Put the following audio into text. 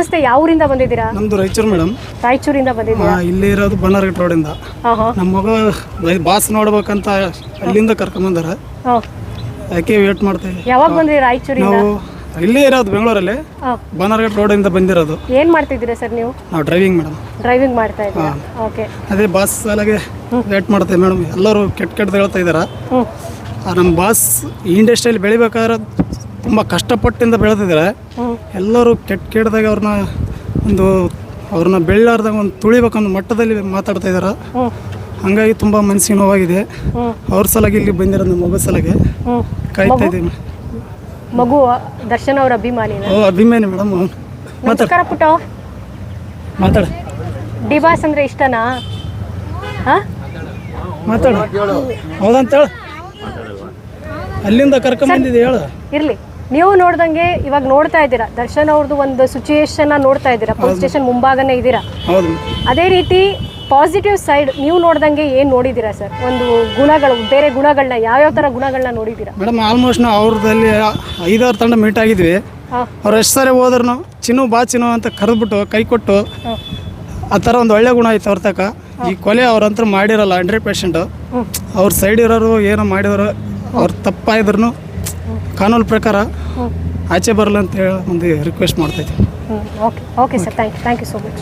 ನಮಸ್ತೆ ಯಾವ ಊರಿಂದ ಬಂದಿದ್ದೀರಾ? ನಮ್ದು ರಾಯಚೂರು ಮೇಡಮ್. ರಾಯಚೂರಿಂದ ಬಂದಿದ್ದೀರಾ? ಇಲ್ಲಿ ಇರೋದು ಬನಾರಗಟ್ ರೋಡ್ ಇಂದ. ನಮ್ಮ ಮಗ ಬಾಸ್ ನೋಡ್ಬೇಕಂತ ಅಲ್ಲಿಂದ ಕರ್ಕೊಂಬಂದಾರ ಬಂದಾರ. ಯಾಕೆ ವೇಟ್ ಮಾಡ್ತೀವಿ ಯಾವಾಗ ಬಂದ್ರಿ ರಾಯಚೂರಿಂದ? ನಾವು ಇಲ್ಲೇ ಇರೋದು ಬೆಂಗಳೂರಲ್ಲಿ. ಬನ್ನಾರ್ಘಟ್ ರೋಡ್ ಇಂದ ಬಂದಿರೋದು. ಏನು ಮಾಡ್ತಿದ್ದೀರಾ ಸರ್ ನೀವು? ನಾವು ಡ್ರೈವಿಂಗ್ ಮೇಡಮ್. ಡ್ರೈವಿಂಗ್ ಮಾಡ್ತಾ ಇದ್ದೀರಾ? ಓಕೆ ಅದೇ ಬಾಸ್ ಸಾಲಾಗೆ ವೇಟ್ ಮಾಡ್ತೇವೆ ಮೇಡಮ್. ಎಲ್ಲರೂ ಕೆಟ್ಟ ಕೆಟ್ಟದ ಹೇಳ್ತಾ ಇದ್ದಾರ? ನಮ್ಮ ಬಾಸ್ ಈ ಇಂಡಸ್ಟ್ರಿಯಲ್ಲಿ ಬೆಳಿಬೇಕಾದ್ರೆ ತುಂಬ ಕಷ್ಟಪಟ್ಟಿಂದ ಬೆಳೆದಿದ್ದಾರೆ. ಎಲ್ಲರೂ ಕೆಟ್ಟ ಕೆಟ್ಟದಾಗ ಅವ್ರನ್ನ ಒಂದು ಅವ್ರನ್ನ ಬೆಳ್ಳಾರ್ದಾಗ ಒಂದು ತುಳಿಬೇಕನ್ನೋ ಮಟ್ಟದಲ್ಲಿ ಮಾತಾಡ್ತಾ ಇದ್ದಾರೆ ಹಂಗಾಗಿ ತುಂಬ ಮನಸ್ಸಿಗೆ ನೋವಾಗಿದೆ. ಅವ್ರ ಸಲಾಗಿ ಇಲ್ಲಿ ಬಂದಿರೋ ನಮ್ಮ ಮಗು ಸಲಾಗೆ ಕಾಯ್ತಾ ಇದ್ದೀವಿ ಮಗು ದರ್ಶನ್ ಅವ್ರ ಅಭಿಮಾನಿ ಓ ಅಭಿಮಾನಿ ಮೇಡಮ್. ಮಾತಾಡ. ನಮಸ್ಕಾರ ಪುಟ್ಟ. ಮಾತಾಡ. ಡಿಬಾಸ್ ಅಂದ್ರೆ ಇಷ್ಟನಾ? ಹಾಂ? ಮಾತಾಡ. ಹೌದಂತ ಹೇಳು. ಅಲ್ಲಿಂದ ಕರ್ಕೊಂಬಂದಿದ್ದೆ ಹೇಳು. ಇರ್ಲಿ. ನೀವು ನೋಡ್ದಂಗೆ ಇವಾಗ ನೋಡ್ತಾ ಇದ್ದೀರಾ. ದರ್ಶನ್ ಅವ್ರದ್ದು ಒಂದು ಸಿಚುಯೇಷನ್ ನೋಡ್ತಾ ಇದ್ದೀರಾ. ಪೊಲೀಸ್ ಸ್ಟೇಷನ್ ಮುಂಭಾಗನೇ ಇದ್ದೀರಾ. ಹೌದು. ಅದೇ ರೀತಿ ಪಾಸಿಟಿವ್ ಸೈಡ್ ನೀವು ನೋಡ್ದಂಗೆ ಏನು ನೋಡಿದೀರಾ ಸರ್ ಒಂದು ಗುಣಗಳು ಬೇರೆ ಗುಣಗಳನ್ನ ಯಾವ್ಯಾವ ಥರ ಗುಣಗಳನ್ನ ನೋಡಿದೀರಾ ಮೇಡಮ್ ಆಲ್ಮೋಸ್ಟ್ ನಾವು ಅವ್ರದಲ್ಲಿ ಐದಾರು ತಂಡ ಮೀಟ್ ಆಗಿದ್ವಿ. ಅವ್ರ ಎಷ್ಟು ಸಾರಿ ಹೋದ್ರು ಚಿನ್ನು ಬಾ ಚಿನ್ನು ಅಂತ ಕರೆದ್ಬಿಟ್ಟು ಕೈ ಕೊಟ್ಟು ಆ ಥರ ಒಂದು ಒಳ್ಳೆ ಗುಣ ಐತೆ ಅವ್ರ ತಕ. ಈ ಕೊಲೆ ಅವ್ರಂತೂ ಮಾಡಿರಲ್ಲ ಹಂಡ್ರೆಡ್ ಪರ್ಸೆಂಟು ಅವ್ರ ಸೈಡ್ ಇರೋರು ಏನೋ ಮಾಡಿದ್ರು ಅವ್ರು ತಪ್ಪಾಯಿದ್ರು ಕಾನೂನು ಪ್ರಕಾರ ಆಚೆ ಬರಲ್ಲ ಅಂತ ಹೇಳಿ ಒಂದು ರಿಕ್ವೆಸ್ಟ್ ಮಾಡ್ತೈತಿ ಇದ್ದೀನಿ. Okay okay sir thank you thank you so much